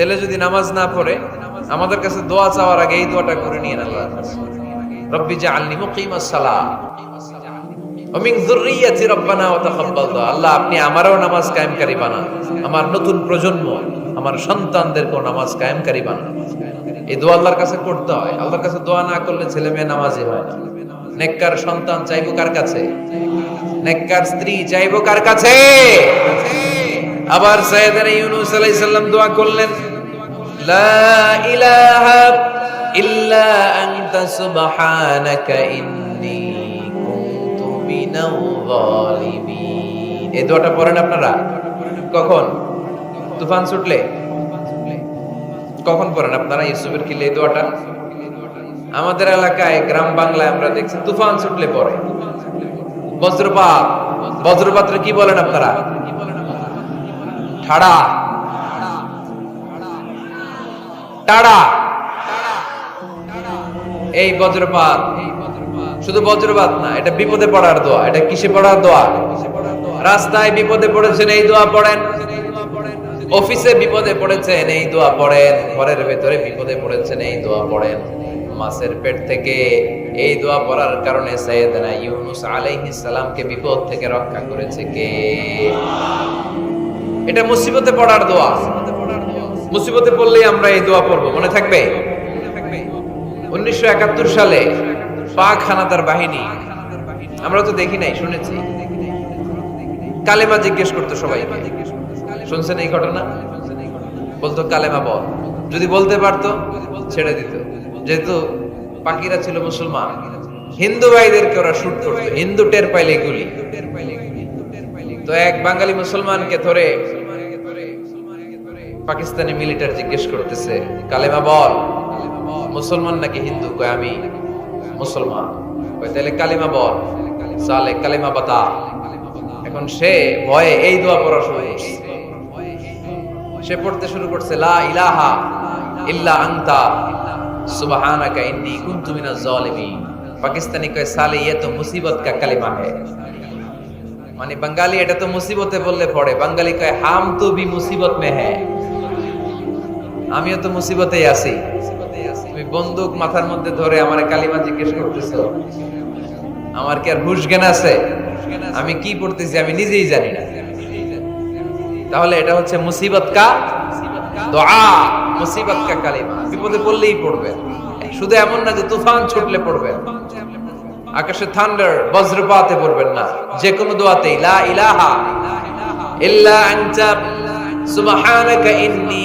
ছেলে যদি নামাজ না পড়ে, আমাদের কাছে দোয়া চাওয়ার আগে এই দোয়াটা করে নিয়ে রব্বি তাকাব্বাল দুআ আল্লাহ, আপনি আমারও নামাজ কায়েমকারী বানান। আমার নতুন প্রজন্ম, আমার সন্তানদেরকেও নামাজ কায়েমকারী বানান। এই দোয়া আল্লাহর কাছে করতে হয়। আল্লাহর কাছে দোয়া না করলে ছেলে মেয়ে নামাজই হয় না। নেককার সন্তান চাইব কার কাছে? নেককার স্ত্রী চাইব কার কাছে? আবার সাইয়েদনা ইউনূস আলাইহিস সালাম দোয়া করলেন। লা ইলাহা ইল্লা আনতা সুবহানাকা ইন্নী কুনতু মিনাল যালিমিন। এই দোয়াটা পড়েন আপনারা? কখন? তুফান ছুটলে? কখন পড়েন আপনারা ইউসুফের কিলে এই দোয়াটা? আমাদের এলাকায় গ্রাম বাংলায় আমরা দেখছি তুফান ছুটলে পড়ে। বজ্রপাত। বজ্রপাত্রে কি বলেন আপনারা? ঠাড়া। টাড়া। এই বজ্রপাত। শুধু বজ্রপাত না, এটা বিপদে পড়ার দোয়া, এটা কিসে পড়ার দোয়া? রাস্তায় বিপদে পড়েছেন, এই দোয়া পড়েন। অফিসে বিপদে পড়েছেন, এই দোয়া পড়েন। ঘরের ভেতরে বিপদে পড়েছেন, এই দোয়া পড়েন। মাছের পেট থেকে এই দোয়া পড়ার কারণে সাইয়েদনা ইউনুস আলাইহিস সালামকে বিপদ থেকে রক্ষা করেছে কে? এটা মুসিবতে পড়ার দোয়া। মুসিবতে পড়লেই আমরা এই দোয়া পড়ব, মনে থাকবে? উনিশশো একাত্তর সালে পাক হানাদার বাহিনী, আমরা তো দেখি নাই, শুনেছি। কালেমা জিজ্ঞেস করতো সবাইকে। শুনছেন এই ঘটনা? বলতো, কালেমা বল। যদি বলতে পারতো, ছেড়ে দিত। যেহেতু পাকিরা ছিল মুসলমান, হিন্দু ভাইদেরকে ওরা শুট করতো। হিন্দু টের পাইলে গুলি। তো এক বাঙালি মুসলমানকে ধরে পাকিস্তানি মিলিটার জিজ্ঞেস করতেছে, কালেমা বল। মুসলমান নাকি হিন্দু? কয়, আমি মুসলমান। কয়, তাহলে কালিমা বল। সালে কালিমা বাতা। এখন সে ভয়ে এই দোয়া পড়া শুরু করছে সে পড়তে শুরু করছে, লা ইলাহা ইল্লা আনতা, সুবহানাকা ইন্নী কুনতু মিনাজ জালিমিন। পাকিস্তানি কয়, সালে ইয়ে তো মুসিবত কা কালিমা है মানে বাঙালি এটা তো মুসিবতে বললে পড়ে, বাঙালি কয়, হাম তো ভি মুসিবত মে হ্যায়। আমিও তো মুসিবতেই আছি। তুমি বন্দুক মাথার মধ্যে ধরে আমার কালিমা জিজ্ঞেস করতেছো। আমার কি আর হুশ জ্ঞান আছে? আমি কি পড়তেছি আমি নিজেই জানি না। তাহলে এটা হচ্ছে মুসিবত কা দোয়া। মুসিবত কা কালিমা। বিপদে পড়লেই পড়বে। শুধু এমন না যে তুফান ছুটলে আকাশে থান্ডার, বজ্রপাতে পড়বেন না। যে কোনো দোয়াতেই, লা ইলাহা ইল্লা আনতা। সুবহানাকা ইন্নী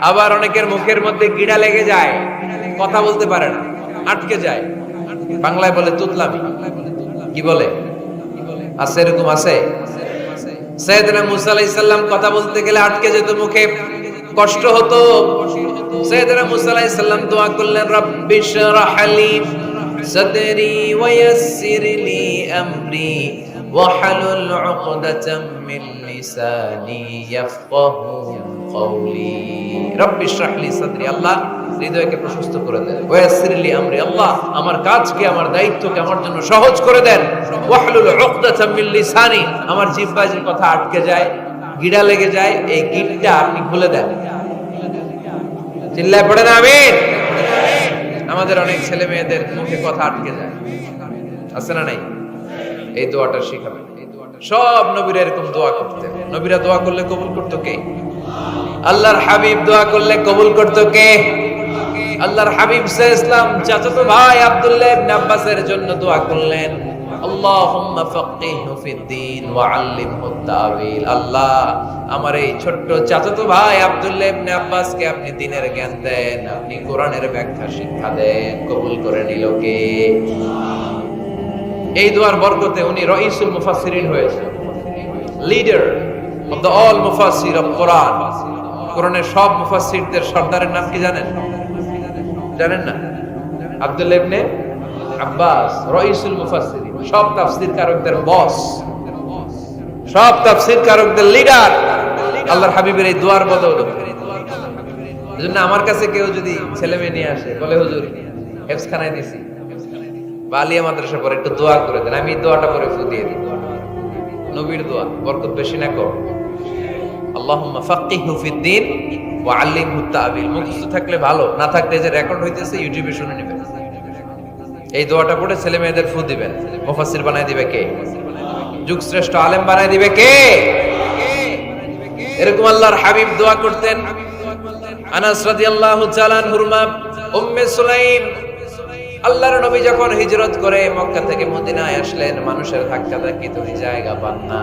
আবার অনেকের মুখের মধ্যে গিড়া লেগে যায়। কথা বলতে পারে না। আটকে যায়। বাংলায় বলে তুতলামি। কি বলে? আছে এরকম আছে? সৈয়দনা মুসা আলাইহিস কথা বলতে গেলে আটকে যেত মুখে। কষ্ট হতো। সৈয়দনা মুসা আলাইহিস সালাম দোয়া করলেন, রাব্বি শরহ লি সাদরি ওয়া ইয়াসসির লি আমরি ওয়াহলুল উকদাতাম মিন লিসানি ইয়াফকাহু কওলি। শরহ লি সাদরি, আল্লাহ হৃদয়কে প্রশস্ত করে দেন। ওয়াসির লি আমরি, আল্লাহ আমার কাজকে, আমার দায়িত্বকে আমার জন্য সহজ করে দেন। ওয়াহলুল উকদাতাম মিন লিসানি, আমার জিহ্বায় যে কথা আটকে যায়, গিড়া লেগে যায়, এই গিটটা আপনি খুলে দেন। চিল্লায় পড়ে না আমাদের অনেক ছেলে মেয়েদের মুখে কথা আটকে যায়। আছে না নাই? এই দোয়াটা শিখাবেন। সব নবীরা এরকম দোয়া করতেন। নবীরা দোয়া করলে কবুল করতো কে? আল্লাহর হাবিব দোয়া করলে কবুল করতো কে? আল্লাহর হাবিব ইসলাম চাচাতো ভাই আব্দুল্লাহ ইবনে আব্বাসের জন্য দোয়া করলেন, আল্লাহুম্মা ফাক্কিহু ফিদ্দিন ওয়া আল্লিমহু তাওয়িল আল্লাহ, আমার এই ছোট্ট চাচাতো ভাই আব্দুল্লাহ ইবনে আব্বাসকে আপনি দ্বীনের জ্ঞান দেন, আপনি কোরআনের ব্যাখ্যা শিক্ষা দেন। কবুল করে নিল কে? এই দোয়ার বরকতে উনি রইসুল মুফাসসিরিন হয়েছে লিডার অফ দ্য অল মুফাসসির অফ কোরআন কোরআনের সব মুফাসসিরদের সর্দারের নাম কি জানেন? জানেন না? ইবনে আব্বাস, রইসুল মুফাসসিরিন, সব তাফসীর কারকদের বস সব তাফসীর কারকদের লিডার আল্লাহর হাবিবের এই দোয়ার বদৌলতে এজন্য আমার কাছে কেউ যদি ছেলে মেয়ে নিয়ে আসে, বলে, হুজুর হেফস খানায় দিছি। বা মাদ্রাসা পরে একটু দোয়া করে দেন। আমি দোয়াটা পরে ফু দিয়ে দিই। নবীর দোয়া, বরকত বেশি না কম। আল্লাহুম্মা ফাক্কিহু ফিদ্দিন ওয়া আল্লিমহু মুখস্থ থাকলে ভালো, না থাকলে যে রেকর্ড হইতেছে ইউটিউবে শুনে নেবেন। এই দোয়াটা পড়ে ছেলে মেয়েদের ফু দিবেন। মুফাসসির দিবে কে? যুগ শ্রেষ্ঠ আলেম দিবে কে? এরকম আল্লাহর হাবিব দোয়া করতেন। আনাস রাদিয়াল্লাহু তাআলা আনহুর মা উম্মে সুলাইম। আল্লাহর নবী যখন হিজরত করে মক্কা থেকে মদিনায় আসলেন, মানুষের ধাক্কা ধাক্কি তুমি জায়গা পান না।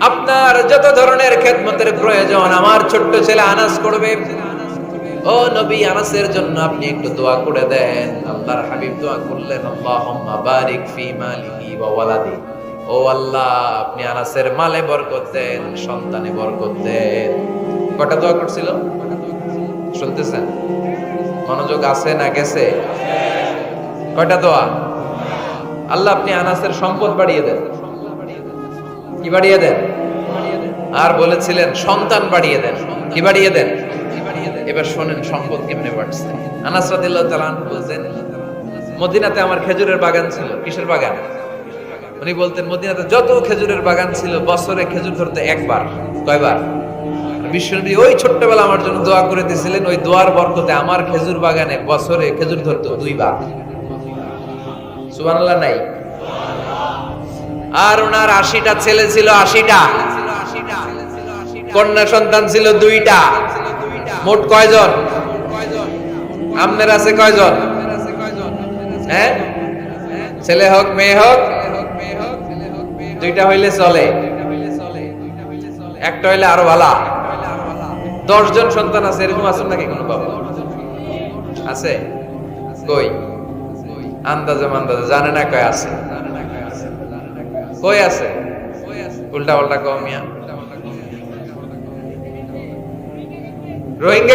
আপনার যত ধরনের খেদমতের প্রয়োজন, আমার ছোট্ট ছেলে আনাস করবে। ও নবী আনাসের জন্য আপনি একটু দোয়া করে দেন। আল্লাহর হাবিব দোয়া করলেন, আল্লাহুম্মা বারিক ফি মালিহি ওয়া ওয়ালাদি। ও আল্লাহ, আপনি আনাসের মালে বরকত দেন, সন্তানে বরকত দেন। কটা দোয়া করছিল? শুনতেছেন? মনোযোগ আছে না গেছে? কয়টা দোয়া? আল্লাহ, আপনি আনাসের সম্পদ বাড়িয়ে দেন। কি বাড়িয়ে দেন? আর বলেছিলেন, সন্তান বাড়িয়ে দেন। কি বাড়িয়ে দেন? এবার শোনেন সম্পদ কেমনে বাড়ছে। আনাস তাআলা আনহু মদিনাতে আমার খেজুরের বাগান ছিল। কিসের বাগান? উনি বলতেন, মদিনাতে যত খেজুরের বাগান ছিল, বছরে খেজুর ধরতে একবার, কয়বার? বিশ্বনবী ওই ছোট্টবেলা আমার জন্য দোয়া করে দিয়েছিলেন, ওই দোয়ার বরকতে আমার খেজুর বাগানে বছরে খেজুর ধরতো দুইবার। সুবহানাল্লাহ, নাই? আর ওনার আশিটা ছেলে ছিল আশিটা। কন্যা সন্তান ছিল দুইটা। মোট কয়জন? আপনার আছে কয়জন? হ্যাঁ? ছেলে হোক, মেয়ে হোক, দুইটা হইলে চলে। একটা হইলে আরও ভালা। দশজন সন্তান আছে, এরকম আছেন নাকি কোনো বাবা? আছে? কই? আন্দাজে মান্দাজে, জানে না কয় আছে। কই আছে? উল্টা পাল্টা কমিয়া রোহিঙ্গা